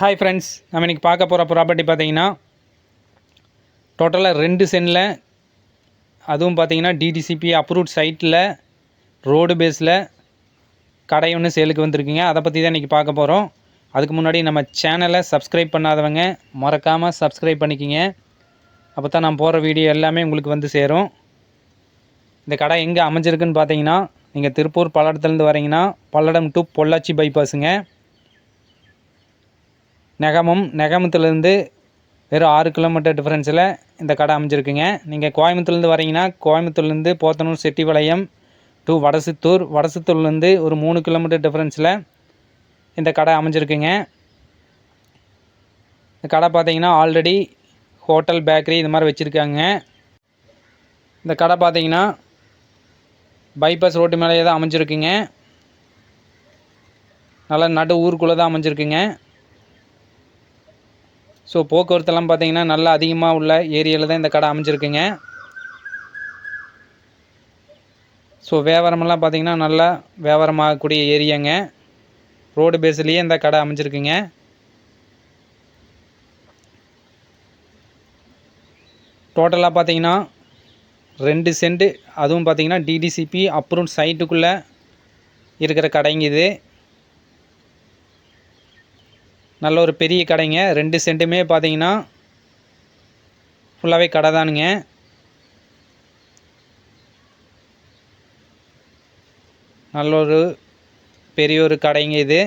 Hi friends நம்ம இன்றைக்கி பார்க்க போகிற ப்ராப்பர்ட்டி பார்த்தீங்கன்னா டோட்டலாக ரெண்டு சென்டில் அதுவும் பார்த்தீங்கன்னா டிடிசிபி அப்ரூவ்ட் சைட்டில் ரோடு பேஸில் கடை ஒன்று சேலுக்கு வந்திருக்குங்க. அதை பற்றி தான் இன்றைக்கி பார்க்க போகிறோம் அதுக்கு முன்னாடி நம்ம சேனலை சப்ஸ்கிரைப் பண்ணாதவங்க மறக்காமல் சப்ஸ்கிரைப் பண்ணிக்கிங்க. அப்போ தான் நான் போகிற வீடியோ எல்லாமே உங்களுக்கு வந்து சேரும். இந்த கடை எங்கே அமைஞ்சிருக்குன்னு பார்த்தீங்கன்னா நீங்கள் திருப்பூர் பல்லடத்துலேருந்து வரீங்கன்னா பல்லடம் டு பொள்ளாச்சி பைபாஸுங்க நெகமம் நெகமத்துலேருந்து வெறும் ஆறு கிலோமீட்டர் டிஃப்ரென்ஸில் இந்த கடை அமைஞ்சிருக்குங்க. நீங்கள் கோயம்புத்தூர்லேருந்து வரீங்கன்னா கோயம்புத்தூர்லேருந்து போத்தனூர் செட்டிபாளையம் டு வடசித்தூர். வடசித்தூர்லேருந்து ஒரு மூணு கிலோமீட்டர் டிஃப்ரென்ஸில் இந்த கடை அமைஞ்சிருக்குங்க. இந்த கடை பார்த்தீங்கன்னா ஆல்ரெடி ஹோட்டல் பேக்கரி இது மாதிரி வச்சுருக்காங்க. இந்த கடை பார்த்தீங்கன்னா பைபாஸ் ரோட்டு மேலேயே தான் அமைஞ்சிருக்குங்க. நல்லா நடு ஊருக்குள்ளே தான் அமைஞ்சிருக்குங்க. ஸோ போக்குவரத்தெல்லாம் பார்த்தீங்கன்னா நல்லா அதிகமாக உள்ள ஏரியாவில் தான் இந்த கடை அமைஞ்சிருக்குங்க. ஸோ வியாபாரமெல்லாம் பார்த்தீங்கன்னா நல்லா வியாபாரமாகக்கூடிய ஏரியாங்க. ரோடு பேஸ்லேயே இந்த கடை அமைஞ்சிருக்குங்க. டோட்டலாக பார்த்தீங்கன்னா ரெண்டு சென்ட் அதுவும் பார்த்தீங்கன்னா டிடிசிபி அப்ரூவ் சைட்டுக்குள்ளே இருக்கிற கடைங்க இது. நல்ல ஒரு பெரிய கடைங்க. ரெண்டு சென்ட்டுமே பார்த்தீங்கன்னா ஃபுல்லாகவே கடை தானுங்க. நல்ல ஒரு பெரிய ஒரு கடைங்க இது.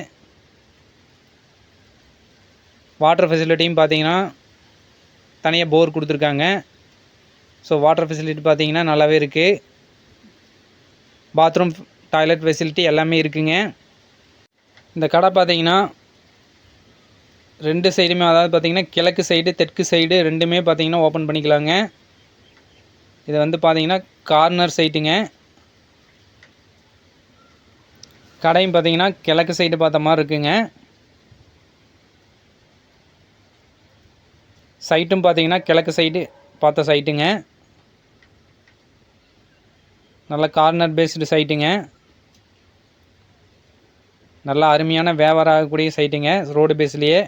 வாட்டர் ஃபெசிலிட்டியும் பார்த்தீங்கன்னா தனியாக போர் கொடுத்துருக்காங்க. ஸோ வாட்டர் ஃபெசிலிட்டி பார்த்தீங்கன்னா நல்லாவே இருக்குது பாத்ரூம் டாய்லெட் ஃபெசிலிட்டி எல்லாமே இருக்குங்க. இந்த கடை பார்த்தீங்கன்னா ரெண்டு சைடுமே அதாவது பார்த்தீங்கன்னா கிழக்கு சைடு தெற்கு சைடு ரெண்டுமே பார்த்தீங்கன்னா ஓப்பன் பண்ணிக்கலாங்க. இது வந்து பார்த்தீங்கன்னா கார்னர் சைட்டுங்க கடையும் பார்த்தீங்கன்னா கிழக்கு சைடு பார்த்த மாதிரி இருக்குங்க. சைட்டும் பார்த்திங்கன்னா கிழக்கு சைடு பார்த்த சைட்டுங்க நல்ல கார்னர் பேஸ்டு சைட்டுங்க நல்லா அருமையான வியாபாரம் ஆகக்கூடிய சைட்டுங்க ரோடு பேஸ்லேயே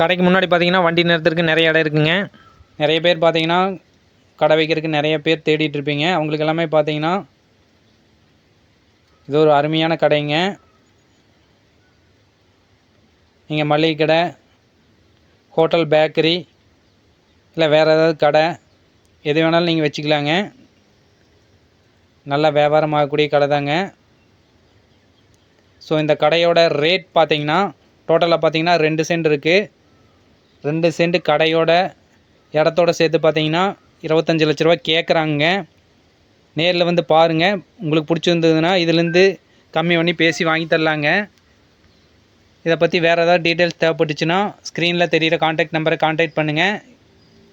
கடைக்கு முன்னாடி பார்த்தீங்கன்னா வண்டி நிறுத்துறதுக்கு நிறைய இடம் இருக்குங்க. நிறைய பேர் பார்த்தீங்கன்னா கடை வைக்கிறதுக்கு நிறைய பேர் தேடிட்டு இருப்பீங்க. அவங்களுக்கு எல்லாமே பார்த்தீங்கன்னா இது ஒரு அருமையான கடைங்க. நீங்கள் மளிகை கடை ஹோட்டல் பேக்கரி இல்லை வேறு ஏதாவது கடை எது வேணாலும் நீங்கள் வச்சுக்கலாங்க. நல்லா வியாபாரம் ஆகக்கூடிய கடை தாங்க. ஸோ இந்த கடையோட ரேட் பார்த்தீங்கன்னா டோட்டலாக பார்த்தீங்கன்னா ரெண்டு சென்ட் இருக்குது ரெண்டு சென்ட் கடையோட இடத்தோட சேர்த்து பார்த்தீங்கன்னா இருபத்தஞ்சி லட்ச ரூபா கேட்குறாங்க. நேரில் வந்து பாருங்கள் உங்களுக்கு பிடிச்சிருந்ததுன்னா இதுலேருந்து கம்மி பண்ணி பேசி வாங்கி தரலாங்க. இதை பற்றி வேறு ஏதாவது டீட்டெயில்ஸ் தேவைப்பட்டுச்சுன்னா ஸ்க்ரீனில் தெரிகிற காண்டாக்ட் நம்பரை காண்டாக்ட் பண்ணுங்கள்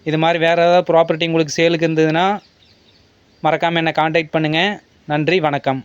இது மாதிரி வேறு ஏதாவது ப்ராப்பர்ட்டி உங்களுக்கு சேலுக்கு இருந்ததுன்னா மறக்காமல் என்னை காண்டாக்ட் பண்ணுங்கள் நன்றி வணக்கம்.